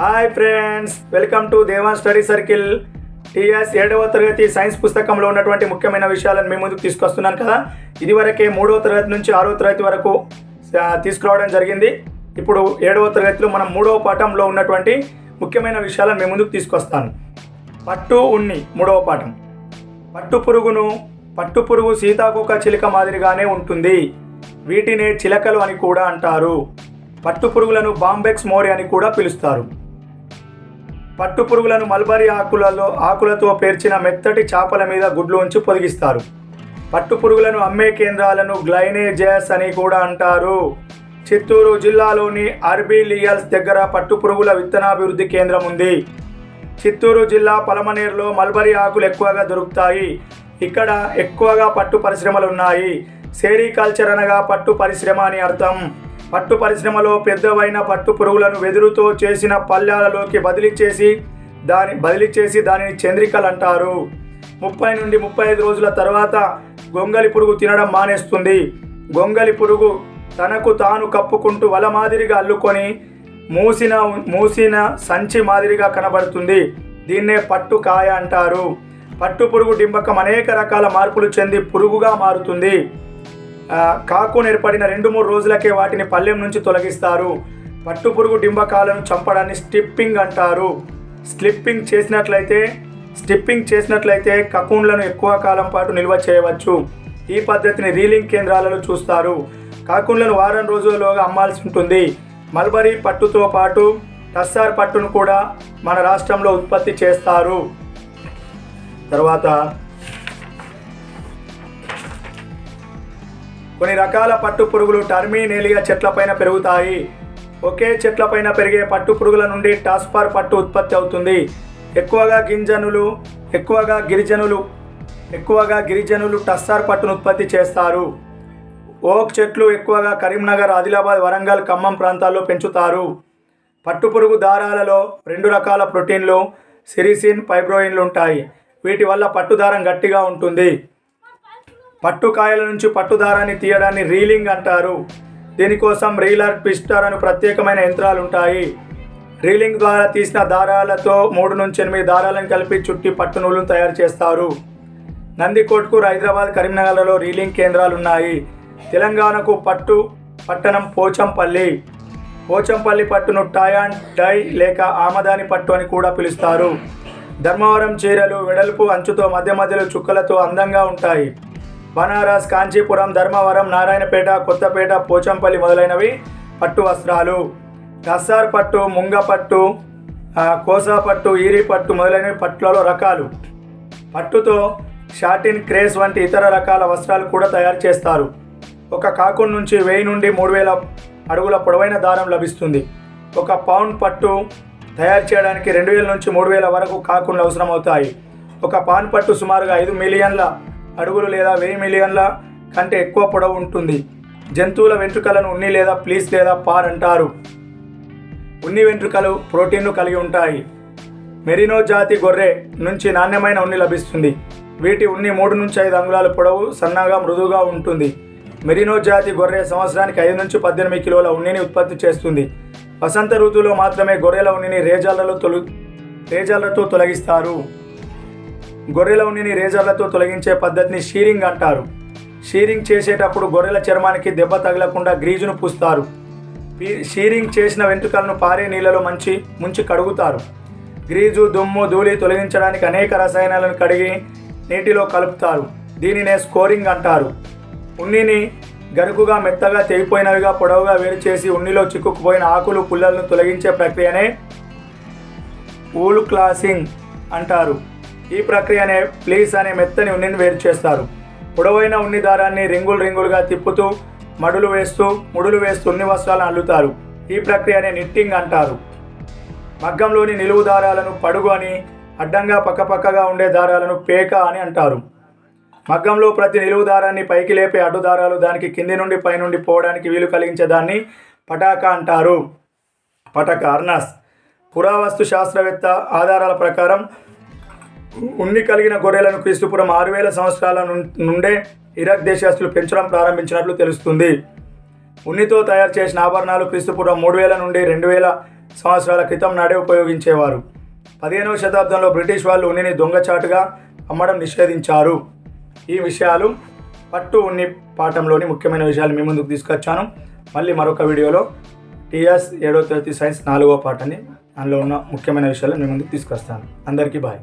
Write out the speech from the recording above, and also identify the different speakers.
Speaker 1: Hi friends welcome to Devan study circle TS ఏడవ తరగతి science పుస్తకంలో ఉన్నటువంటి ముఖ్యమైన విషయాలను మీ ముందుకు తీసుకొస్తున్నాను కదా. ఇదివరకే మూడవ తరగతి నుంచి ఆరవ తరగతి వరకు తీసుకురావడం జరిగింది. ఇప్పుడు ఏడవ తరగతిలో మనం మూడవ పాఠంలో ఉన్నటువంటి ముఖ్యమైన విషయాలను మీ ముందుకు తీసుకొస్తాను. పట్టు ఉన్ని మూడవ పాఠం. పట్టు పురుగును పట్టు పురుగు సీతాకోక చిలుక మాదిరిగానే ఉంటుంది. వీటినే చిలకలు అని కూడా అంటారు. పట్టు పురుగులను బాంబెక్స్ మోరి అని కూడా పిలుస్తారు. పట్టు పురుగులను మల్బరీ ఆకులలో ఆకులతో పేర్చిన మెత్తటి చేపల మీద గుడ్లు ఉంచి పొదిగిస్తారు. పట్టు పురుగులను అమ్మే కేంద్రాలను గ్లైనేజెస్ అని కూడా అంటారు. చిత్తూరు జిల్లాలోని అర్బిలియల్స్ దగ్గర పట్టు పురుగుల విత్తనాభివృద్ధి కేంద్రం ఉంది. చిత్తూరు జిల్లా పలమనేరులో మల్బరీ ఆకులు ఎక్కువగా దొరుకుతాయి. ఇక్కడ ఎక్కువగా పట్టు పరిశ్రమలు ఉన్నాయి. సేరికల్చర్ అనగా పట్టు పరిశ్రమ అని అర్థం. పట్టు పరిశ్రమలో పెద్దవైన పట్టు పురుగులను వెదురుతో చేసిన పళ్ళాలలోకి బదిలీ చేసి దాని బదిలీ చేసి దానిని చంద్రికలు అంటారు ముప్పై నుండి ముప్పై ఐదు రోజుల తర్వాత గొంగలి పురుగు తినడం మానేస్తుంది. గొంగలి పురుగు తనకు తాను కప్పుకుంటూ వల మాదిరిగా అల్లుకొని మూసిన మూసిన సంచి మాదిరిగా కనబడుతుంది. దీన్నే పట్టు కాయ అంటారు. పట్టు పురుగు డింబకం అనేక రకాల మార్పులు చెంది పురుగుగా మారుతుంది. ఆ, కాకు ఏర్పడిన రెండు మూడు రోజులకే వాటిని పల్లెం నుంచి తొలగిస్తారు. పట్టు పురుగు డింబకాలను చంపడాన్ని స్టిప్పింగ్ అంటారు. స్లిప్పింగ్ చేసినట్లయితే స్టిప్పింగ్ చేసినట్లయితే కకూన్లను ఎక్కువ కాలం పాటు నిల్వ చేయవచ్చు. ఈ పద్ధతిని రీలింగ్ కేంద్రాలలో చూస్తారు. కాకున్లను వారం రోజులలోగా అమ్మాల్సి ఉంటుంది. మల్బరీ పట్టుతో పాటు టస్సార్ పట్టును కూడా మన రాష్ట్రంలో ఉత్పత్తి చేస్తారు. తర్వాత కొన్ని రకాల పట్టు పురుగులు టర్మినేలియా చెట్లపైన పెరుగుతాయి. ఒకే చెట్లపైన పెరిగే పట్టు పురుగుల నుండి టాస్పార్ పట్టు ఉత్పత్తి అవుతుంది. ఎక్కువగా గింజనులు ఎక్కువగా గిరిజనులు ఎక్కువగా గిరిజనులు టస్సార్ పట్టును ఉత్పత్తి చేస్తారు. ఓక్ చెట్లు ఎక్కువగా కరీంనగర్ ఆదిలాబాద్ వరంగల్ ఖమ్మం ప్రాంతాల్లో పెంచుతారు. పట్టుపురుగు దారాలలో రెండు రకాల ప్రోటీన్లు సిరిసిన్ ఫైబ్రోయిన్లు ఉంటాయి. వీటి వల్ల పట్టుదారం గట్టిగా ఉంటుంది. పట్టుకాయల నుంచి పట్టుదారాన్ని తీయడాన్ని రీలింగ్ అంటారు. దీనికోసం రీలర్ పిస్టర్ అని ప్రత్యేకమైన యంత్రాలు ఉంటాయి రీలింగ్ ద్వారా తీసిన దారాలతో మూడు నుంచి ఎనిమిది దారాలను కలిపి చుట్టి పట్టు నూలు తయారు చేస్తారు. నందికోట్కు హైదరాబాద్ కరీంనగర్లలో రీలింగ్ కేంద్రాలు ఉన్నాయి తెలంగాణకు పట్టు పట్టణం పోచంపల్లి. పోచంపల్లి పట్టును టయాన్ డై లేక ఆమదాని పట్టు అని కూడా పిలుస్తారు. ధర్మవరం చీరలు వెడల్పు అంచుతో మధ్య మధ్యలో చుక్కలతో అందంగా ఉంటాయి. బనారస్ కాంచీపురం ధర్మవరం నారాయణపేట కొత్తపేట పోచంపల్లి మొదలైనవి పట్టు వస్త్రాలు. కస్సార్ పట్టు ముంగ పట్టు కోసా పట్టు ఈరి పట్టు మొదలైనవి పట్టులలో రకాలు. పట్టుతో షాటిన్ క్రేస్ వంటి ఇతర రకాల వస్త్రాలు కూడా తయారు చేస్తారు. ఒక కాకున్ నుంచి వెయ్యి నుండి మూడు వేల అడుగుల పొడవైన దారం లభిస్తుంది. ఒక పౌండ్ పట్టు తయారు చేయడానికి రెండు వేల నుంచి మూడు వేల వరకు కాకుండా అవసరమవుతాయి. ఒక పాన్ పట్టు సుమారుగా ఐదు మిలియన్ల అడుగులు లేదా వెయ్యి మిలియన్ల కంటే ఎక్కువ పొడవు ఉంటుంది. జంతువుల వెంట్రుకలను ఉన్ని లేదా ప్లీస్ లేదా పార్ అంటారు. ఉన్ని వెంట్రుకలు ప్రోటీన్ను కలిగి ఉంటాయి. మెరినో జాతి గొర్రె నుంచి నాణ్యమైన ఉన్ని లభిస్తుంది. వీటి ఉన్ని మూడు నుంచి ఐదు అంగుళాల పొడవు సన్నగా మృదువుగా ఉంటుంది. మెరినో జాతి గొర్రె సంవత్సరానికి ఐదు నుంచి పద్దెనిమిది కిలోల ఉన్నిని ఉత్పత్తి చేస్తుంది. వసంత ఋతువులో మాత్రమే గొర్రెల ఉన్నిని రేజాలలో తొలి రేజాలతో తొలగిస్తారు. గొర్రెల ఉన్నిని రేజర్లతో తొలగించే పద్ధతిని షీరింగ్ అంటారు. షీరింగ్ చేసేటప్పుడు గొర్రెల చర్మానికి దెబ్బ తగలకుండా గ్రీజును పూస్తారు. షీరింగ్ చేసిన వెంట్రుకలను పారే నీళ్ళలో మంచి ముంచి కడుగుతారు. గ్రీజు దుమ్ము ధూళి తొలగించడానికి అనేక రసాయనాలను కడిగి నీటిలో కలుపుతారు. దీనినే స్కోరింగ్ అంటారు. ఉన్నిని గరుకుగా మెత్తగా తెగిపోయినవిగా పొడవుగా వేరు చేసి ఉన్నిలో చిక్కుకుపోయిన ఆకులు పుల్లలను తొలగించే ప్రక్రియనే ఊలు క్లాసింగ్ అంటారు. ఈ ప్రక్రియనే ప్లీస్ అనే మెత్తని ఉన్నిని వేరు చేస్తారు. పొడవైన ఉన్ని దారాన్ని రింగులు రింగులుగా తిప్పుతూ మడులు వేస్తూ ముడులు వేస్తూ ఉన్ని వస్త్రాలను అల్లుతారు. ఈ ప్రక్రియనే నిట్టింగ్ అంటారు. మగ్గంలోని నిలువు దారాలను పడుగు అని అడ్డంగా పక్కపక్కగా ఉండే దారాలను పేక అని అంటారు. మగ్గంలో ప్రతి నిలువు దారాన్ని పైకి లేపే అడ్డు దారాలు దానికి కింది నుండి పైనుండి పోవడానికి వీలు కలిగించే దాన్ని పటాక అంటారు. పటక అర్నాస్. పురావస్తు శాస్త్రవేత్త ఆధారాల ప్రకారం ఉన్ని కలిగిన గొర్రెలను క్రీస్తుపురం ఆరు వేల సంవత్సరాల నుండే ఇరాక్ దేశస్తులు పెంచడం ప్రారంభించినట్లు తెలుస్తుంది. ఉన్నితో తయారు చేసిన ఆభరణాలు క్రీస్తుపూర్వం మూడు వేల నుండి రెండు వేల సంవత్సరాల క్రితం నాడే ఉపయోగించేవారు. పదిహేనవ శతాబ్దంలో బ్రిటిష్ వాళ్ళు ఉన్నిని దొంగచాటుగా అమ్మడం నిషేధించారు. ఈ విషయాలు పట్టు ఉన్ని పాఠంలోని ముఖ్యమైన విషయాలు మీ ముందుకు తీసుకొచ్చాను. మళ్ళీ మరొక వీడియోలో టీఎస్ ఏడో తరగతి సైన్స్ నాలుగో పాఠాన్ని అందులో ఉన్న ముఖ్యమైన విషయాలు మీ ముందుకు తీసుకొస్తాను. అందరికీ బాయ్.